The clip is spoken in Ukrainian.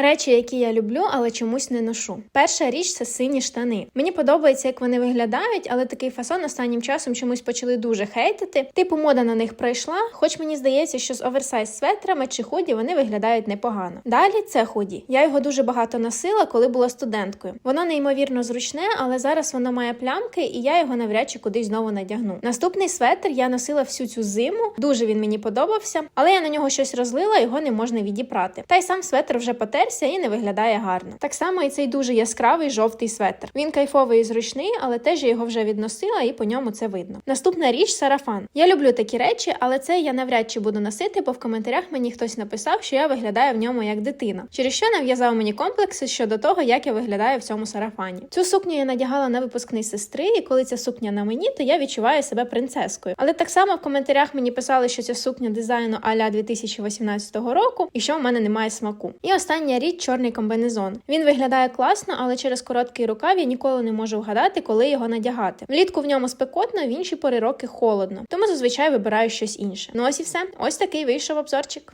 Речі, які я люблю, але чомусь не ношу. Перша річ це сині штани. Мені подобається, як вони виглядають, але такий фасон останнім часом чомусь почали дуже хейтити. Типу, мода на них пройшла, хоч мені здається, що з оверсайз светрами чи худі вони виглядають непогано. Далі це худі. Я його дуже багато носила, коли була студенткою. Воно неймовірно зручне, але зараз воно має плямки, і я його навряд чи кудись знову надягну. Наступний светр я носила всю цю зиму. Дуже він мені подобався, але я на нього щось розлила, його не можна відіпрати. Та й сам светр вже потерся і не виглядає гарно. Так само і цей дуже яскравий жовтий светр. Він кайфовий і зручний, але теж я його вже відносила, і по ньому це видно. Наступна річ сарафан. Я люблю такі речі, але це я навряд чи буду носити, бо в коментарях мені хтось написав, що я виглядаю в ньому як дитина. Через що нав'язав мені комплекси щодо того, як я виглядаю в цьому сарафані. Цю сукню я надягала на випускний сестри, і коли ця сукня на мені, то я відчуваю себе принцескою. Але так само в коментарях мені писали, що ця сукня дизайну аля 2018 року і що в мене немає смаку. І остання річ чорний комбинезон. Він виглядає класно, але через короткий рукав я ніколи не можу вгадати, коли його надягати. Влітку в ньому спекотно, в інші пори роки холодно, тому зазвичай вибираю щось інше. Ну ось і все. Ось такий вийшов обзорчик.